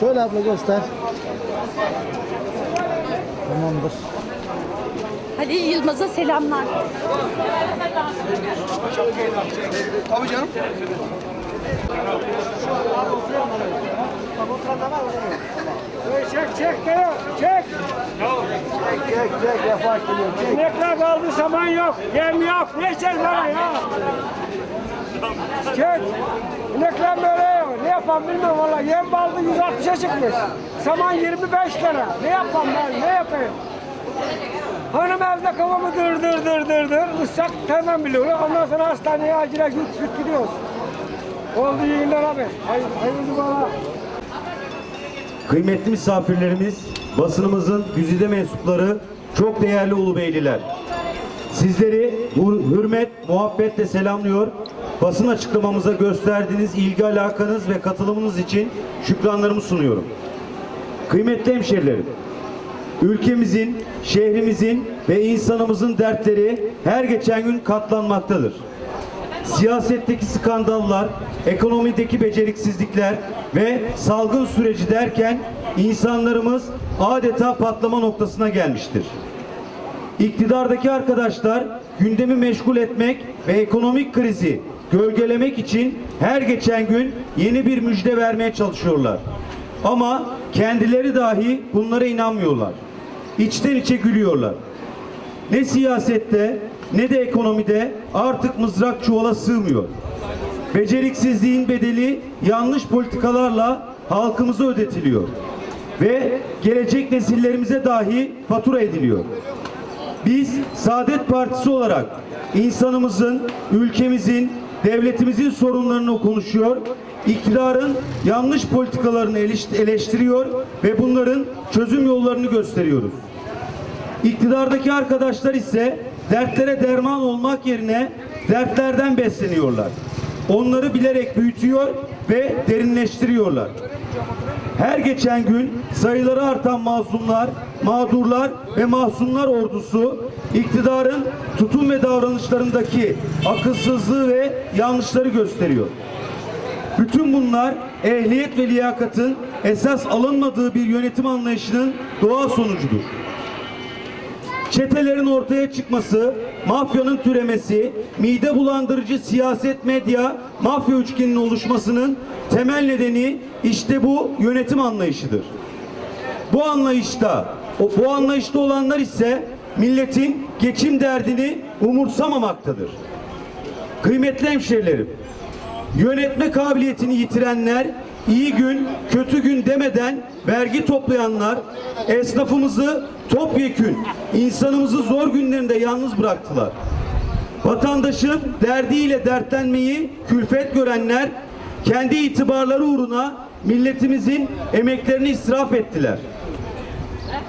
Şöyle abla göster. Tamamdır. Hadi Yılmaz'a selamlar. Tabii canım. Çek çek de yok. Çek. Çek çek yapar geliyor. Çek. İnekler kaldı saman yok. Yem yok. Ne içeceğiz bana ya? Çek. İnekler böyle yapalım bilmiyorum valla. Yem baldı 160'a çıkmış. Saman 25 lira. Ne yapalım ben? Ne yapayım? Hanım evde kafamı dır dır dır dır dır. Islak hemen biliyor. Ondan sonra hastaneye acile güç güç gidiyoruz. Oldu iyi abi. Hayır, hayırlı bana. Kıymetli misafirlerimiz, basınımızın güzide mensupları, çok değerli ulubeyliler. Sizleri bu hürmet, muhabbetle selamlıyor. Basın açıklamamıza gösterdiğiniz ilgi alakanız ve katılımınız için şükranlarımı sunuyorum. Kıymetli hemşerilerim, ülkemizin, şehrimizin ve insanımızın dertleri her geçen gün katlanmaktadır. Siyasetteki skandallar, ekonomideki beceriksizlikler ve salgın süreci derken insanlarımız adeta patlama noktasına gelmiştir. İktidardaki arkadaşlar gündemi meşgul etmek ve ekonomik krizi gölgelemek için her geçen gün yeni bir müjde vermeye çalışıyorlar. Ama kendileri dahi bunlara inanmıyorlar. İçten içe gülüyorlar. Ne siyasette ne de ekonomide artık mızrak çuvala sığmıyor. Beceriksizliğin bedeli yanlış politikalarla halkımıza ödetiliyor. Ve gelecek nesillerimize dahi fatura ediliyor. Biz Saadet Partisi olarak insanımızın, ülkemizin, devletimizin sorunlarını konuşuyor, iktidarın yanlış politikalarını eleş- eleştiriyor ve bunların çözüm yollarını gösteriyoruz. İktidardaki arkadaşlar ise dertlere derman olmak yerine dertlerden besleniyorlar. Onları bilerek büyütüyor ve derinleştiriyorlar. Her geçen gün sayıları artan mazlumlar, mağdurlar ve mahzunlar ordusu iktidarın tutum ve davranışlarındaki akılsızlığı ve yanlışları gösteriyor. Bütün bunlar ehliyet ve liyakatın esas alınmadığı bir yönetim anlayışının doğal sonucudur çetelerin ortaya çıkması, mafyanın türemesi, mide bulandırıcı siyaset medya, mafya üçgeninin oluşmasının temel nedeni işte bu yönetim anlayışıdır. Bu anlayışta, o bu anlayışta olanlar ise milletin geçim derdini umursamamaktadır. Kıymetli hemşehrilerim, yönetme kabiliyetini yitirenler, iyi gün, kötü gün demeden vergi toplayanlar, esnafımızı topyekün, insanımızı zor günlerinde yalnız bıraktılar. Vatandaşın derdiyle dertlenmeyi külfet görenler, kendi itibarları uğruna milletimizin emeklerini israf ettiler.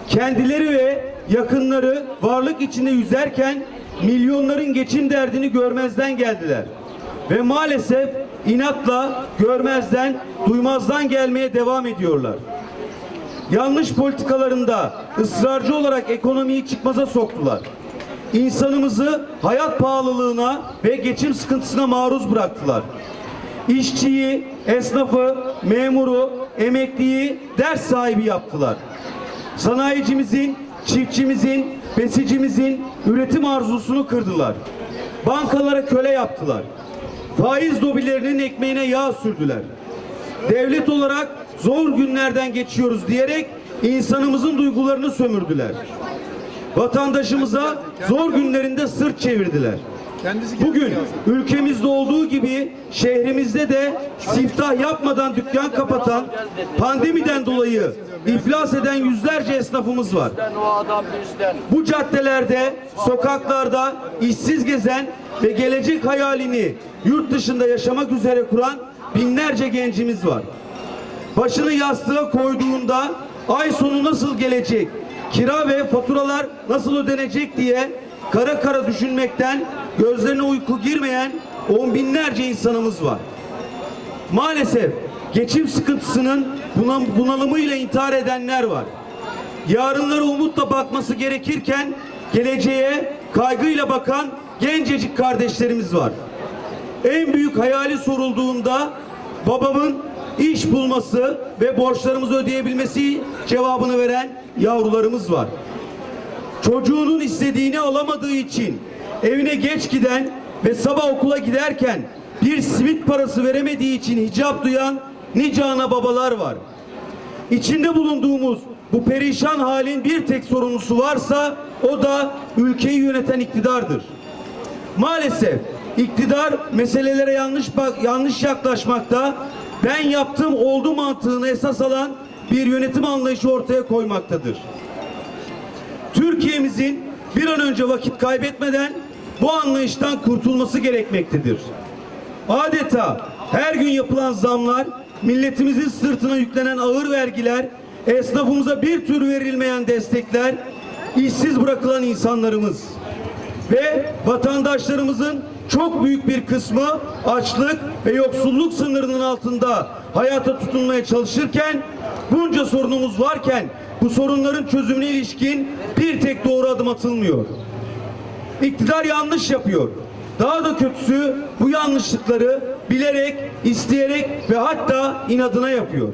Kendileri ve yakınları varlık içinde yüzerken milyonların geçim derdini görmezden geldiler. Ve maalesef inatla görmezden, duymazdan gelmeye devam ediyorlar. Yanlış politikalarında ısrarcı olarak ekonomiyi çıkmaza soktular. İnsanımızı hayat pahalılığına ve geçim sıkıntısına maruz bıraktılar. İşçiyi, esnafı, memuru, emekliyi ders sahibi yaptılar. Sanayicimizin, çiftçimizin, besicimizin üretim arzusunu kırdılar. Bankalara köle yaptılar. Faiz lobilerinin ekmeğine yağ sürdüler. Devlet olarak zor günlerden geçiyoruz diyerek insanımızın duygularını sömürdüler. Vatandaşımıza zor günlerinde sırt çevirdiler. Bugün ülkemizde olduğu gibi şehrimizde de siftah yapmadan dükkan kapatan, pandemiden dolayı iflas eden yüzlerce esnafımız var. Bu caddelerde, sokaklarda işsiz gezen ve gelecek hayalini yurt dışında yaşamak üzere kuran binlerce gencimiz var. Başını yastığa koyduğunda ay sonu nasıl gelecek, kira ve faturalar nasıl ödenecek diye kara kara düşünmekten gözlerine uyku girmeyen on binlerce insanımız var. Maalesef geçim sıkıntısının bunal- bunalımıyla intihar edenler var. Yarınlara umutla bakması gerekirken geleceğe kaygıyla bakan gencecik kardeşlerimiz var. En büyük hayali sorulduğunda babamın iş bulması ve borçlarımızı ödeyebilmesi cevabını veren yavrularımız var. Çocuğunun istediğini alamadığı için evine geç giden ve sabah okula giderken bir simit parası veremediği için hicap duyan nice ana babalar var. İçinde bulunduğumuz bu perişan halin bir tek sorumlusu varsa o da ülkeyi yöneten iktidardır. Maalesef iktidar meselelere yanlış bak yanlış yaklaşmakta, ben yaptım oldu mantığını esas alan bir yönetim anlayışı ortaya koymaktadır. Türkiye'mizin bir an önce vakit kaybetmeden bu anlayıştan kurtulması gerekmektedir. Adeta her gün yapılan zamlar, milletimizin sırtına yüklenen ağır vergiler, esnafımıza bir tür verilmeyen destekler, işsiz bırakılan insanlarımız ve vatandaşlarımızın çok büyük bir kısmı açlık ve yoksulluk sınırının altında hayata tutunmaya çalışırken bunca sorunumuz varken bu sorunların çözümüne ilişkin bir tek doğru adım atılmıyor. İktidar yanlış yapıyor. Daha da kötüsü bu yanlışlıkları bilerek, isteyerek ve hatta inadına yapıyor.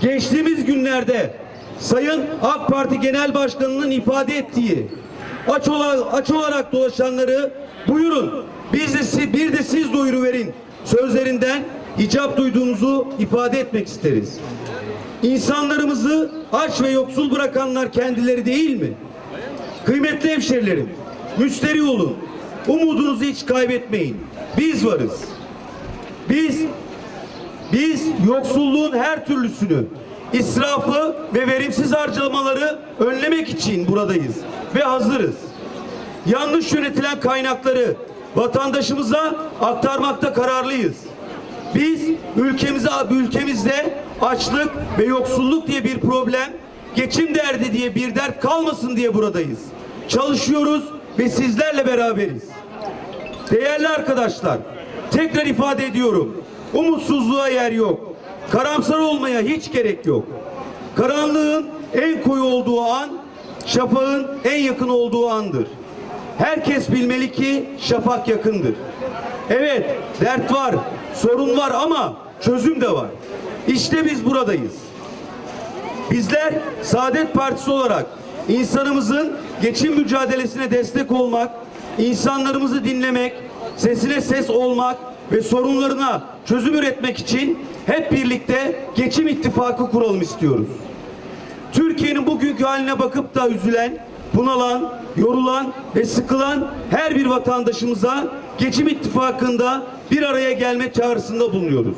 Geçtiğimiz günlerde Sayın AK Parti Genel Başkanı'nın ifade ettiği aç olarak, aç olarak dolaşanları buyurun biz de, si- bir de siz duyuru verin sözlerinden icap duyduğumuzu ifade etmek isteriz. İnsanlarımızı aç ve yoksul bırakanlar kendileri değil mi? Kıymetli hemşerilerim, müşteri olun. Umudunuzu hiç kaybetmeyin. Biz varız. Biz biz yoksulluğun her türlüsünü, israfı ve verimsiz harcamaları önlemek için buradayız ve hazırız. Yanlış yönetilen kaynakları vatandaşımıza aktarmakta kararlıyız. Biz ülkemize ülkemizde açlık ve yoksulluk diye bir problem, geçim derdi diye bir dert kalmasın diye buradayız. Çalışıyoruz ve sizlerle beraberiz. Değerli arkadaşlar, tekrar ifade ediyorum. Umutsuzluğa yer yok. Karamsar olmaya hiç gerek yok. Karanlığın en koyu olduğu an, şafağın en yakın olduğu andır. Herkes bilmeli ki şafak yakındır. Evet, dert var, sorun var ama çözüm de var. İşte biz buradayız. Bizler Saadet Partisi olarak insanımızın geçim mücadelesine destek olmak, insanlarımızı dinlemek, sesine ses olmak ve sorunlarına çözüm üretmek için hep birlikte geçim ittifakı kuralım istiyoruz. Türkiye'nin bugünkü haline bakıp da üzülen, bunalan, yorulan ve sıkılan her bir vatandaşımıza geçim ittifakında bir araya gelme çağrısında bulunuyoruz.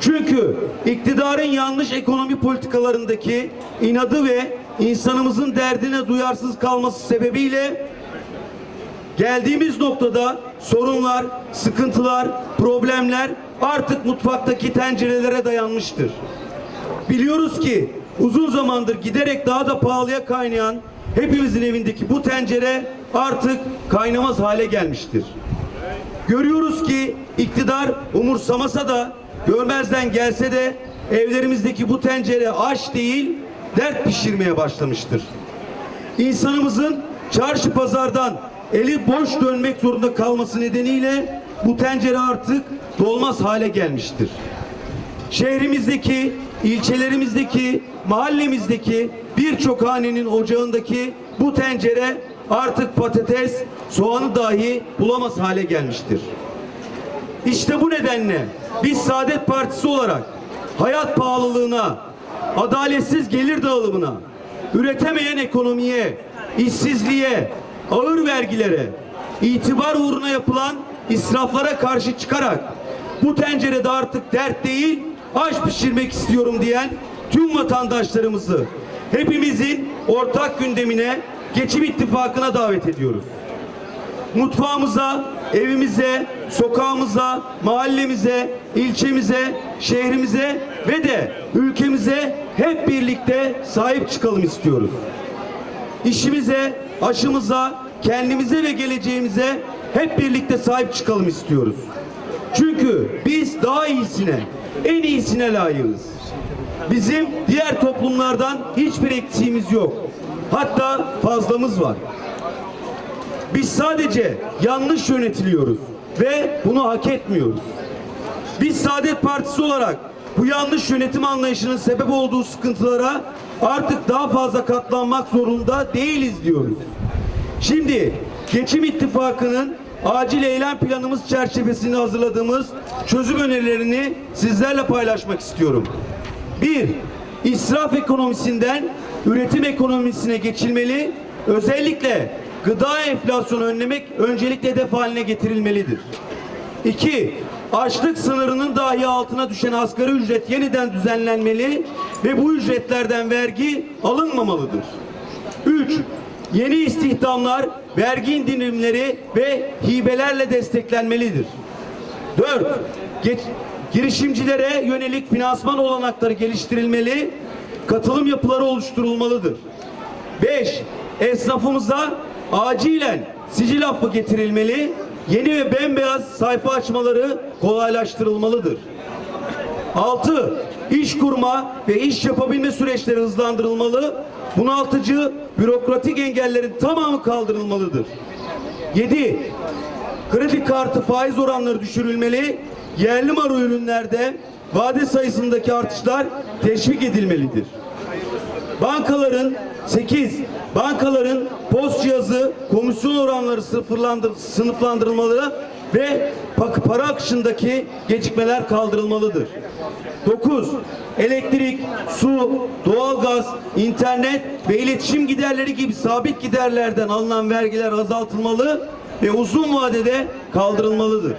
Çünkü iktidarın yanlış ekonomi politikalarındaki inadı ve insanımızın derdine duyarsız kalması sebebiyle geldiğimiz noktada sorunlar, sıkıntılar, problemler artık mutfaktaki tencerelere dayanmıştır. Biliyoruz ki uzun zamandır giderek daha da pahalıya kaynayan hepimizin evindeki bu tencere artık kaynamaz hale gelmiştir. Görüyoruz ki iktidar umursamasa da görmezden gelse de evlerimizdeki bu tencere aş değil dert pişirmeye başlamıştır. İnsanımızın çarşı pazardan eli boş dönmek zorunda kalması nedeniyle bu tencere artık dolmaz hale gelmiştir. Şehrimizdeki, ilçelerimizdeki, mahallemizdeki birçok hanenin ocağındaki bu tencere artık patates, soğanı dahi bulamaz hale gelmiştir. İşte bu nedenle biz Saadet Partisi olarak hayat pahalılığına, adaletsiz gelir dağılımına, üretemeyen ekonomiye, işsizliğe, ağır vergilere, itibar uğruna yapılan israflara karşı çıkarak bu tencerede artık dert değil, aş pişirmek istiyorum diyen tüm vatandaşlarımızı hepimizin ortak gündemine, geçim ittifakına davet ediyoruz mutfağımıza, evimize, sokağımıza, mahallemize, ilçemize, şehrimize ve de ülkemize hep birlikte sahip çıkalım istiyoruz. İşimize, aşımıza, kendimize ve geleceğimize hep birlikte sahip çıkalım istiyoruz. Çünkü biz daha iyisine, en iyisine layığız. Bizim diğer toplumlardan hiçbir eksiğimiz yok. Hatta fazlamız var. Biz sadece yanlış yönetiliyoruz ve bunu hak etmiyoruz. Biz Saadet Partisi olarak bu yanlış yönetim anlayışının sebep olduğu sıkıntılara artık daha fazla katlanmak zorunda değiliz diyoruz. Şimdi Geçim İttifakı'nın acil eylem planımız çerçevesinde hazırladığımız çözüm önerilerini sizlerle paylaşmak istiyorum. 1. İsraf ekonomisinden üretim ekonomisine geçilmeli. Özellikle gıda enflasyonu önlemek öncelikle hedef haline getirilmelidir. 2. Açlık sınırının dahi altına düşen asgari ücret yeniden düzenlenmeli ve bu ücretlerden vergi alınmamalıdır. 3. Yeni istihdamlar vergi indirimleri ve hibelerle desteklenmelidir. 4. Geç, girişimcilere yönelik finansman olanakları geliştirilmeli, katılım yapıları oluşturulmalıdır. 5. Esnafımıza acilen sicil affı getirilmeli, yeni ve bembeyaz sayfa açmaları kolaylaştırılmalıdır. 6. İş kurma ve iş yapabilme süreçleri hızlandırılmalı. Bunaltıcı bürokratik engellerin tamamı kaldırılmalıdır. 7. Kredi kartı faiz oranları düşürülmeli. Yerli mal ürünlerde vade sayısındaki artışlar teşvik edilmelidir. Bankaların 8 bankaların post cihazı komisyon oranları sıfırlandır, sınıflandırılmalı ve para akışındaki gecikmeler kaldırılmalıdır. 9. Elektrik, su, doğalgaz, internet ve iletişim giderleri gibi sabit giderlerden alınan vergiler azaltılmalı ve uzun vadede kaldırılmalıdır.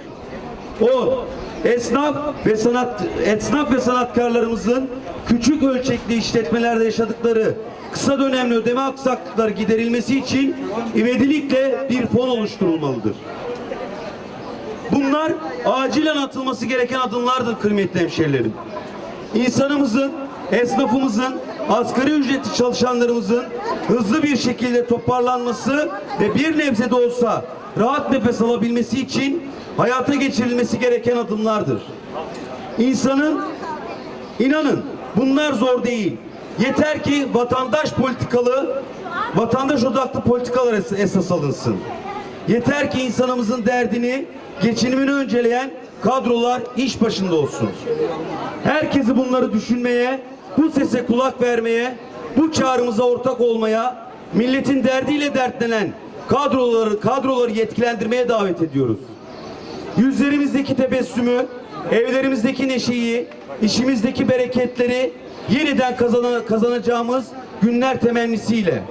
10. Esnaf ve sanat esnaf ve sanatkarlarımızın küçük ölçekli işletmelerde yaşadıkları kısa dönemli ödeme aksaklıkları giderilmesi için ivedilikle bir fon oluşturulmalıdır. Bunlar acilen atılması gereken adımlardır kıymetli hemşehrilerim. İnsanımızın, esnafımızın, asgari ücretli çalışanlarımızın hızlı bir şekilde toparlanması ve bir nebze de olsa rahat nefes alabilmesi için hayata geçirilmesi gereken adımlardır. İnsanın, inanın bunlar zor değil. Yeter ki vatandaş politikalı, vatandaş odaklı politikalar es- esas alınsın. Yeter ki insanımızın derdini, geçinimini önceleyen kadrolar iş başında olsun. Herkesi bunları düşünmeye, bu sese kulak vermeye, bu çağrımıza ortak olmaya, milletin derdiyle dertlenen kadroları kadroları yetkilendirmeye davet ediyoruz. Yüzlerimizdeki tebessümü, evlerimizdeki neşeyi, işimizdeki bereketleri yeniden kazana- kazanacağımız günler temennisiyle.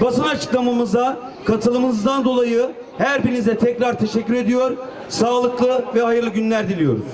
Basın açıklamamıza katılımınızdan dolayı her birinize tekrar teşekkür ediyor. Sağlıklı ve hayırlı günler diliyoruz.